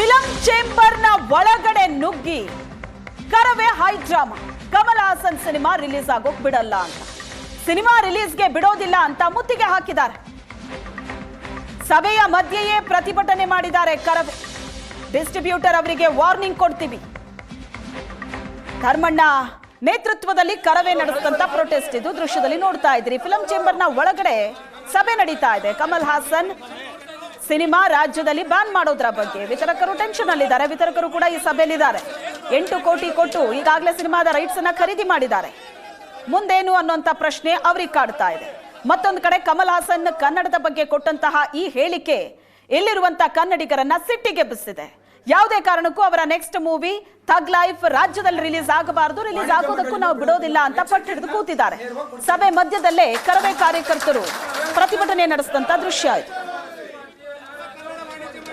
Film ಚೇಂಬರ್ನ ಒಳಗಡೆ ನುಗ್ಗಿ. Karave high drama. Kamal Haasan cinema release ಆಗೋಕ್ ಬಿಡಲ್ಲ ಅಂತ. ಸಿನಿಮಾ ರಿಲೀಸ್ಗೆ ಬಿಡೋದಿಲ್ಲ ಅಂತ ಮುತ್ತಿಗೆ ಹಾಕಿದ್ದಾರೆ. ಸಭೆಯ ಮಧ್ಯೆಯೇ ಪ್ರತಿಭಟನೆ ಮಾಡಿದ್ದಾರೆ ಕರವೇ. ಡಿಸ್ಟ್ರಿಬ್ಯೂಟರ್ ಅವರಿಗೆ ವಾರ್ನಿಂಗ್ ಕೊಡ್ತೀವಿ. ಧರ್ಮಣ್ಣ, ನೇತೃತ್ವದಲ್ಲಿ ಕರವೇ ನಡೆಸಿದಂತ ಪ್ರೊಟೆಸ್ಟ್. ಇದು ದೃಶ್ಯದಲ್ಲಿ ನೋಡ್ತಾ ಇದ್ರಿ ಫಿಲಂ ಚೇಂಬರ್ನ ಒಳಗಡೆ ಸಭೆ ನಡೀತಾ ಇದೆ. ಕಮಲ್ ಹಾಸನ್ ಸಿನಿಮಾ ರಾಜ್ಯದಲ್ಲಿ ಬ್ಯಾನ್ ಮಾಡೋದ್ರ ಬಗ್ಗೆ. ವಿತರಕರು ಟೆನ್ಷನ್ ಅಲ್ಲಿದ್ದಾರೆ. ವಿತರಕರು ಕೂಡ ಈ ಸಭೆಯಲ್ಲಿದ್ದಾರೆ. ಎಂಟು ಕೋಟಿ ಕೊಟ್ಟು ಈಗಾಗಲೇ ಸಿನಿಮಾದ ರೈಟ್ಸ್ ಅನ್ನ ಖರೀದಿ ಮಾಡಿದ್ದಾರೆ. ಮುಂದೇನು ಅನ್ನುವಂತ ಪ್ರಶ್ನೆ ಅವ್ರಿಗೆ ಕಾಡ್ತಾ ಇದೆ. ಮತ್ತೊಂದು ಕಡೆ ಕಮಲ್ ಹಾಸನ್ ಕನ್ನಡದ ಬಗ್ಗೆ ಕೊಟ್ಟಂತಹ ಈ ಹೇಳಿಕೆ ಇಲ್ಲಿರುವಂತಹ ಕನ್ನಡಿಗರನ್ನ ಸಿಟ್ಟಿಗೆಬ್ಬಿಸಿದೆ ಯಾವುದೇ ಕಾರಣಕ್ಕೂ ಅವರ ನೆಕ್ಸ್ಟ್ ಮೂವಿ ಥಗ್ ಲೈಫ್ ರಾಜ್ಯದಲ್ಲಿ ರಿಲೀಸ್ ಆಗಬಾರದು. ರಿಲೀಸ್ ಆಗೋದಕ್ಕೂ ನಾವು ಬಿಡೋದಿಲ್ಲ ಅಂತ ಪಟ್ಟಿಡಿದು ಕೂತಿದ್ದಾರೆ. ಸಭೆ ಮಧ್ಯದಲ್ಲೇ ಕರವೇ ಕಾರ್ಯಕರ್ತರು ಪ್ರತಿಭಟನೆ ನಡೆಸಿದಂತ ದೃಶ್ಯ ಆಯ್ತು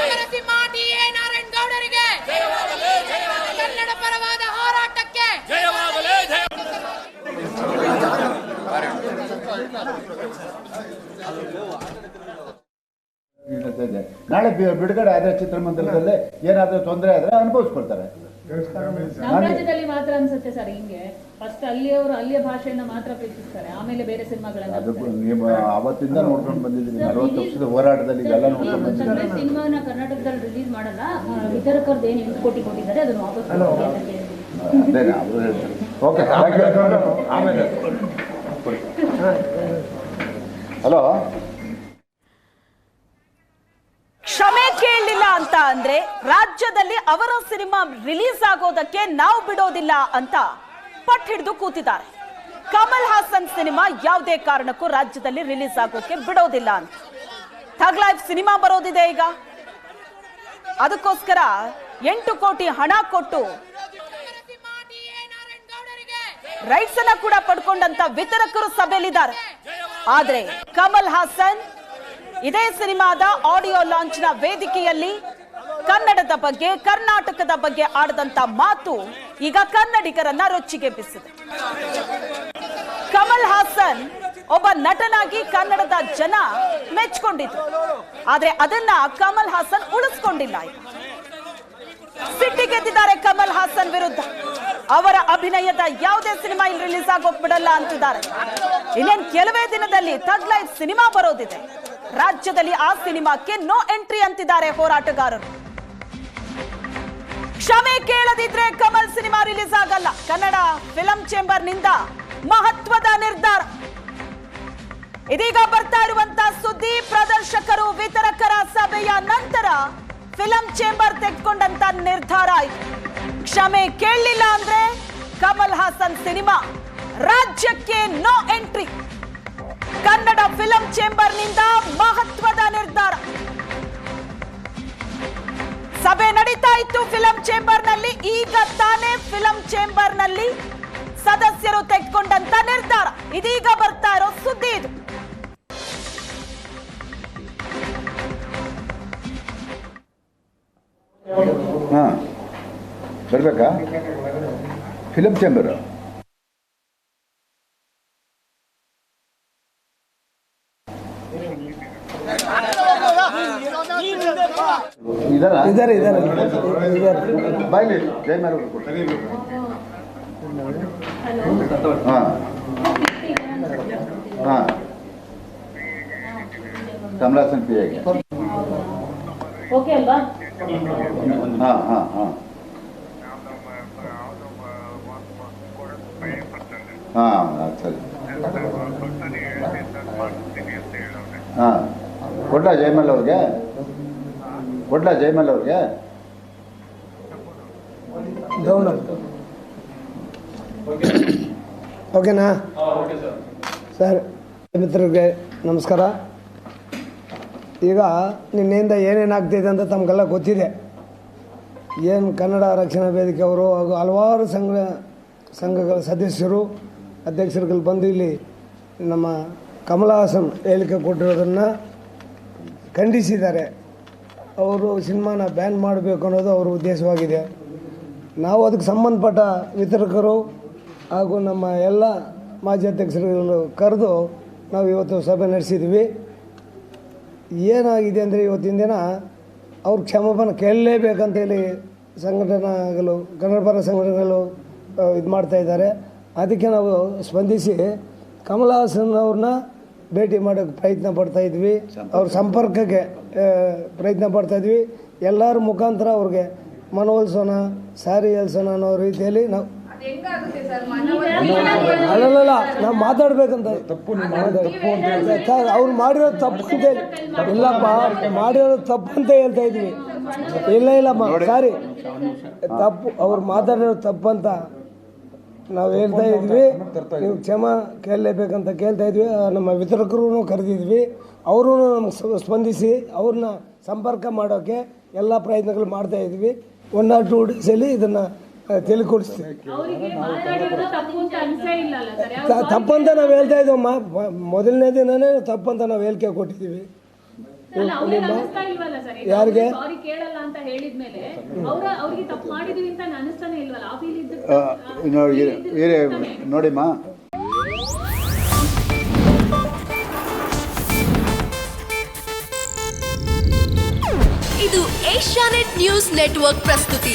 ನರಸಿಂಹ ಟಿ ಎ ನಾರಾಯಣ ಗೌಡರಿಗೆ ಕನ್ನಡ ಪರವಾದ ಹೋರಾಟಕ್ಕೆ ನಡೀತಾ ಇದೆ. ನಾಳೆ ಬಿಡುಗಡೆ ಆದ್ರೆ ಚಿತ್ರಮಂದಿರದಲ್ಲಿ ಏನಾದ್ರೂ ತೊಂದರೆ ಆದ್ರೆ ಅನುಭವಿಸ್ಕೊಳ್ತಾರೆ ನಮ್ಮ ರಾಜ್ಯದಲ್ಲಿ ಮಾತ್ರ ಅನ್ಸುತ್ತೆ ಸರ್ ಹಿಂಗೆ. ಫಸ್ಟ್ ಅಲ್ಲಿಯವರು ಅಲ್ಲಿಯ ಭಾಷೆಯನ್ನ ಮಾತ್ರ ಪ್ರೀತಿಸ್ತಾರೆ. ಆಮೇಲೆ ಬೇರೆ ಸಿನಿಮಾಗಳನ್ನ ಅವತ್ತಿಂದ ನೋಡ್ಕೊಂಡು ಬಂದಿದ್ದೀನಿ ಅರವತ್ತು ವರ್ಷದ ಹೋರಾಟದಲ್ಲಿ ಇದೆಲ್ಲ ನೋಡ್ಕೊಂಡು ಬಂದಿದ್ದೀನಿ ಸಿನಿಮಾನ ಕರ್ನಾಟಕದಲ್ಲಿ ರಿಲೀಸ್ ಮಾಡಲ್ಲ. ವಿತರಕರ್ದು ಏನು ಎಂಟು ಕೋಟಿ ಕೊಟ್ಟಿದ್ದಾರೆ ಅದನ್ನು ವಾಪಸ್ ಅದೇ ಅವರು ಹೇಳ್ತಾರೆ. ಓಕೆ ಆಮೇಲೆ ಹಲೋ? ಕ್ಷಮೆ ಕೇಳಲಿಲ್ಲ ಅಂತ ಅಂದ್ರೆ ರಾಜ್ಯದಲ್ಲಿ ಅವರ ಸಿನಿಮಾ ರಿಲೀಸ್ ಆಗೋದಕ್ಕೆ ನಾವು ಬಿಡೋದಿಲ್ಲ ಅಂತ ಪಟ್ ಹಿಡಿದು ಕೂತಿದ್ದಾರೆ. ಕಮಲ್ ಹಾಸನ್ ಸಿನಿಮಾ ಯಾವುದೇ ಕಾರಣಕ್ಕೂ ರಾಜ್ಯದಲ್ಲಿ ರಿಲೀಸ್ ಆಗೋಕೆ ಬಿಡೋದಿಲ್ಲ ಅಂತ. ಥಗ್ ಲೈಫ್ ಸಿನಿಮಾ ಬರೋದಿದೆ ಈಗ. ಅದಕ್ಕೋಸ್ಕರ ಎಂಟು ಕೋಟಿ ಹಣ ಕೊಟ್ಟು ರೈಟ್ಸ್ ಅನ್ನ ಕೂಡ ಪಡ್ಕೊಂಡಂತ ವಿತರಕರು ಸಭೆಯಲ್ಲಿದ್ದಾರೆ. ಆದ್ರೆ ಕಮಲ್ ಹಾಸನ್ ಇದೇ ಸಿನಿಮಾದ ಆಡಿಯೋ ಲಾಂಚ್ನ ವೇದಿಕೆಯಲ್ಲಿ ಕನ್ನಡದ ಬಗ್ಗೆ, ಕರ್ನಾಟಕದ ಬಗ್ಗೆ ಆಡದಂತ ಮಾತು ಈಗ ಕನ್ನಡಿಗರನ್ನ ರೊಚ್ಚಿಗೆಬ್ಬಿಸಿದೆ ಕಮಲ್ ಹಾಸನ್ ಒಬ್ಬ ನಟನಾಗಿ ಕನ್ನಡದ ಜನ ಮೆಚ್ಕೊಂಡಿದ್ರು. ಆದ್ರೆ ಅದನ್ನ ಕಮಲ್ ಹಾಸನ್ ಉಳಿಸ್ಕೊಂಡಿಲ್ಲ ಸಿಟ್ಟಿಗೆದ್ದಿದ್ದಾರೆ ಕಮಲ್ ಹಾಸನ್ ವಿರುದ್ಧ. ಅವರ ಅಭಿನಯದ ಯಾವುದೇ ಸಿನಿಮಾ ಇಲ್ಲಿ ರಿಲೀಸ್ ಆಗೋಕ್ ಬಿಡಲ್ಲ ಅಂತಿದ್ದಾರೆ. ಇನ್ನೇನ್ ಕೆಲವೇ ದಿನದಲ್ಲಿ ಥರ್ಡ್ ಲೈಫ್ ಸಿನಿಮಾ ಬರೋದಿದೆ. ರಾಜ್ಯದಲ್ಲಿ ಆ ಸಿನಿಮಾಕ್ಕೆ ನೋ ಎಂಟ್ರಿ ಅಂತಿದ್ದಾರೆ ಹೋರಾಟಗಾರರು. ಕ್ಷಮೆ ಕೇಳದಿದ್ರೆ ಕಮಲ್ ಸಿನಿಮಾ ರಿಲೀಸ್ ಆಗಲ್ಲ. ಕನ್ನಡ ಫಿಲಂ ಚೇಂಬರ್ನಿಂದ ಮಹತ್ವದ ನಿರ್ಧಾರ. ಇದೀಗ ಬರ್ತಾ ಇರುವಂತ ಸುದ್ದಿ ಪ್ರದರ್ಶಕರು ವಿತರಕರ ಸಭೆಯ ನಂತರ ಫಿಲಂ ಚೇಂಬರ್ ತೆಗೆದುಕೊಂಡಂತ ನಿರ್ಧಾರ ಆಯ್ತು ಕ್ಷಮೆ ಕೇಳಲಿಲ್ಲ ಅಂದ್ರೆ ಕಮಲ್ ಹಾಸನ್ ಸಿನಿಮಾ ರಾಜ್ಯಕ್ಕೆ ನೋ ಎಂಟ್ರಿ ಕನ್ನಡ ಫಿಲಂ ಚೇಂಬರ್ನಿಂದ ಮಹತ್ವದ ನಿರ್ಧಾರ. ಸಭೆ ನಡೀತಾ ಇತ್ತು ಫಿಲಂ ಚೇಂಬರ್ನಲ್ಲಿ, ಈಗ ತಾನೇ ಫಿಲಂ ಚೇಂಬರ್ನಲ್ಲಿ ಸದಸ್ಯರು ತೆಗೆದುಕೊಂಡಂತ ನಿರ್ಧಾರ. ಇದೀಗ ಬರ್ತಾ ಇರೋ ಸುದ್ದಿ ಇದು. ಹಾಂ. ಬರ್ಬೇಕಾ ಫಿಲಮ್ ಚೇಂಬರು ಇದರ ಇದಾರೆ. ಇದಾರೆ ಬಾಯ್ಲಿ ಜಯಮಾರ ಹಾಂ. ಹಾಂ. ಕಮಲಾಸನ್ ಪಿ ಆಗಿ ಓಕೆ ಅಲ್ವಾ? ಹಾಂ ಹಾಂ ಹಾಂ. ಹಾಂ ಸರಿ ಹಾಂ ಕೊಟ್ಟ ಜಯಮಲ್ ಅವ್ರಿಗೆ? ಕೊಡ್ಲಾ ಜಯಮಲ್ ಅವ್ರಿಗೆ? ಓಕೆನಾ? ಸರ್, ಮಿತ್ರರಿಗೆ ನಮಸ್ಕಾರ. ಈಗ ನಿನ್ನೆಯಿಂದ ಏನೇನು ಆಗ್ತಿದೆ ಅಂತ ತಮಗೆಲ್ಲ ಗೊತ್ತಿದೆ. ಏನು ಕನ್ನಡ ರಕ್ಷಣಾ ವೇದಿಕೆ ಅವರು ಹಾಗೂ ಹಲವಾರು ಸಂಘ, ಸಂಘಗಳ ಸದಸ್ಯರು ಅಧ್ಯಕ್ಷರುಗಳು ಬಂದು ಇಲ್ಲಿ ನಮ್ಮ ಕಮಲ ಹಾಸನ್ ಹೇಳಿಕೆ ಕೊಟ್ಟಿರೋದನ್ನು ಖಂಡಿಸಿದ್ದಾರೆ. ಅವರು ಸಿನಿಮಾನ ಬ್ಯಾನ್ ಮಾಡಬೇಕು ಅನ್ನೋದು ಅವರ ಉದ್ದೇಶವಾಗಿದೆ. ನಾವು ಅದಕ್ಕೆ ಸಂಬಂಧಪಟ್ಟ ವಿತರಕರು ಹಾಗೂ ನಮ್ಮ ಎಲ್ಲ ಮಾಜಿ ಅಧ್ಯಕ್ಷರುಗಳನ್ನು ಕರೆದು ನಾವು ಇವತ್ತು ಸಭೆ ನಡೆಸಿದ್ವಿ ಏನಾಗಿದೆ ಅಂದರೆ ಇವತ್ತಿನ ದಿನ ಅವ್ರ ಕ್ಷಮಾಪಣೆ ಕೇಳಲೇಬೇಕಂತೇಳಿ ಸಂಘಟನೆಗಳು, ಕನ್ನಡ ಪರ ಸಂಘಟನೆಗಳು ಇದು ಮಾಡ್ತಾ ಇದ್ದಾರೆ. ಅದಕ್ಕೆ ನಾವು ಸ್ಪಂದಿಸಿ ಕಮಲ ಹಾಸನ್ ಅವ್ರನ್ನ ಭೇಟಿ ಮಾಡೋಕ್ಕೆ ಪ್ರಯತ್ನ ಪಡ್ತಾ ಇದ್ವಿ. ಅವ್ರ ಸಂಪರ್ಕಕ್ಕೆ ಪ್ರಯತ್ನ ಪಡ್ತಾ ಇದ್ವಿ. ಎಲ್ಲರ ಮುಖಾಂತರ ಅವ್ರಿಗೆ ಮನವೊಲಿಸೋಣ ಸಾರಿ ಎಲ್ಸೋಣ ಅನ್ನೋ ರೀತಿಯಲ್ಲಿ ನಾವು ಅಲ್ಲಲ್ಲ ನಾವು ಮಾತಾಡ್ಬೇಕಂತ ಅವ್ರು ಮಾಡಿರೋ ತಪ್ಪು ಅಂತ ಹೇಳಿ ಇಲ್ಲಪ್ಪ ಮಾಡಿರೋ ತಪ್ಪು ಅಂತ ಹೇಳ್ತಾ ಇದ್ವಿ. ಇಲ್ಲ ಇಲ್ಲಮ್ಮ ಸಾರಿ. ತಪ್ಪು ಅವ್ರು ಮಾತಾಡಿರೋ ತಪ್ಪಂತ ಅಂತ ನಾವು ಹೇಳ್ತಾ ಇದ್ವಿ. ನೀವು ಕ್ಷಮ ಕೇಳಲೇಬೇಕಂತ ಕೇಳ್ತಾ ಇದ್ವಿ. ನಮ್ಮ ವಿತರಕರು ಕರೆದಿದ್ವಿ. ಅವರು ನಮ್ಗೆ ಸ್- ಸ್ಪಂದಿಸಿ ಅವ್ರನ್ನ ಸಂಪರ್ಕ ಮಾಡೋಕ್ಕೆ ಎಲ್ಲ ಪ್ರಯತ್ನಗಳು ಮಾಡ್ತಾ ಇದ್ವಿ. ಒನ್ ಆರ್ ಟೂ ಡೇಸಲ್ಲಿ ಇದನ್ನು ತಿಳಿಕೊಡಿಸ್ತೀವಿ ತಪ್ಪಂತ ನಾವು ಹೇಳ್ತಾ ಇದ್ದೀವಮ್ಮ ಮೊದಲನೇ ದಿನನೇ ತಪ್ಪಂತ ನಾವು ಹೇಳಿಕೆ ಕೊಟ್ಟಿದ್ದೀವಿ. ಯಾರಿಗೆ? ಸಾರಿ ಕೇಳಲ್ಲ ಅಂತ ಹೇಳಿದ್ಮೇಲೆ ಅವ್ರ ಅವ್ರಿಗೆ ತಪ್ಪು ಮಾಡಿದೀವಿ ಅಂತ ಅನಿಸ್ತಾನೆ ಇಲ್ವಲ್ಲ? ಆ ಫೀಲ್ ಇದ್ದು ಆ, ನೋಡಿಮ್ಮ. ಇದು ಏಷ್ಯಾನೆಟ್ ನ್ಯೂಸ್ ನೆಟ್ವರ್ಕ್ ಪ್ರಸ್ತುತಿ.